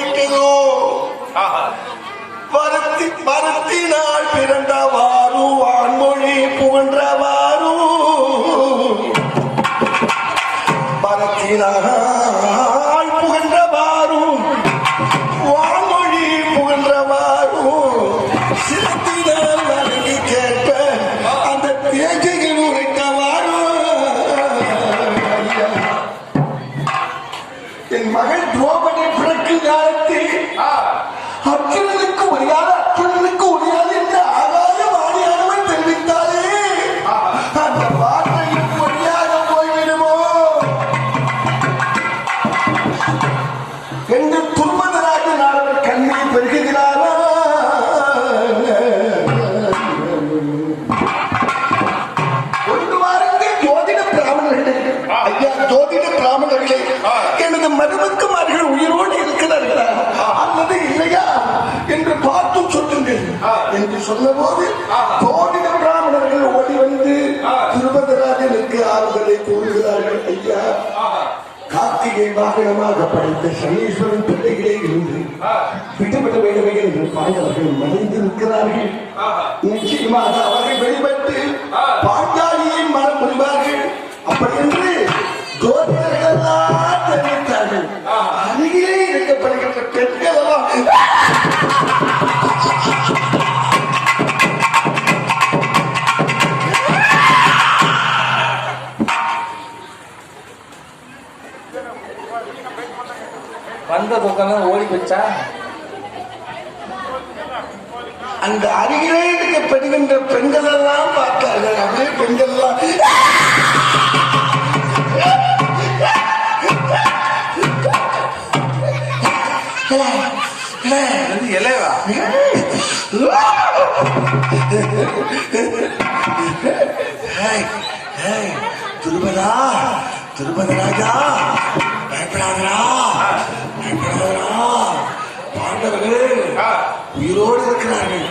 போய்ட்டதோ வருத்தி வருத்தினால் பிறந்தவாறு வான்மொழி புகன்றவாறு. மரத்தினால் புரியாத அச்சுதனுக்கு உரியாது என்று ஆகாய வாணியானவன் தெரிவித்தாரே அந்த வார்த்தையும் பொய்யாக போய்விடுமோ? என்று சொன்னபோது ஜோதிட பிராமணர்கள் ஓடி வந்து திருபதராஜனுக்கு ஆறுதலை கூறுகிறார்கள் ஐயா. கார்த்திகை வாகனமாக படைத்த சனீஸ்வரன் பிள்ளைகளே இருந்து விட்டுவிட வேண்டுமே என்று பாண்டவர்கள் மறைந்து நிற்கிறார்கள் நிச்சயமாக அவர்கள் வெளிப்பட்டு பாஞ்சாலியை மனம் புரிவார்கள். அப்படி என்று ஜோதிடர்கள்லாம் தெரிவித்தார்கள். அருகிலே இருக்கப்படுகின்ற பெண்கள் வந்த பக்கம் ஓடி போச்சா? அந்த அருகிலே இருக்கப்படுகின்ற பெண்கள் எல்லாம் பார்த்தார்கள். அப்படியே பெண்கள் எல்லாம் இலைவா? ஹேய், திருபதா திருபதராஜா பயப்படாதரா பயப்படாதரா பாண்டவர்கள் உயிரோடு இருக்கிறார்கள்.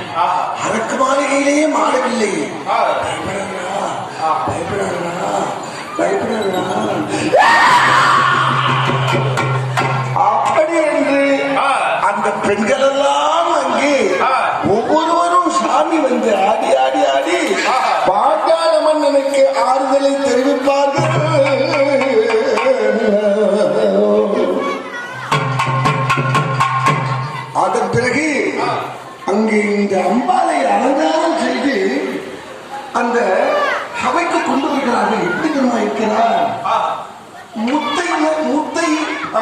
அரக்கு மாளிகையிலேயே மாறவில்லை பயப்படாதரா பயப்படாதரா பயப்படாதரா அப்படி என்று அந்த பெண்கள் எல்லாம் அங்கே இந்த அம்பாலை அலங்காரம் செய்து அந்த சபைக்கு கொண்டு வருகிறார்கள். எப்படி தெரியுமா இருக்கிறார்? முத்தை முத்தை ஆ,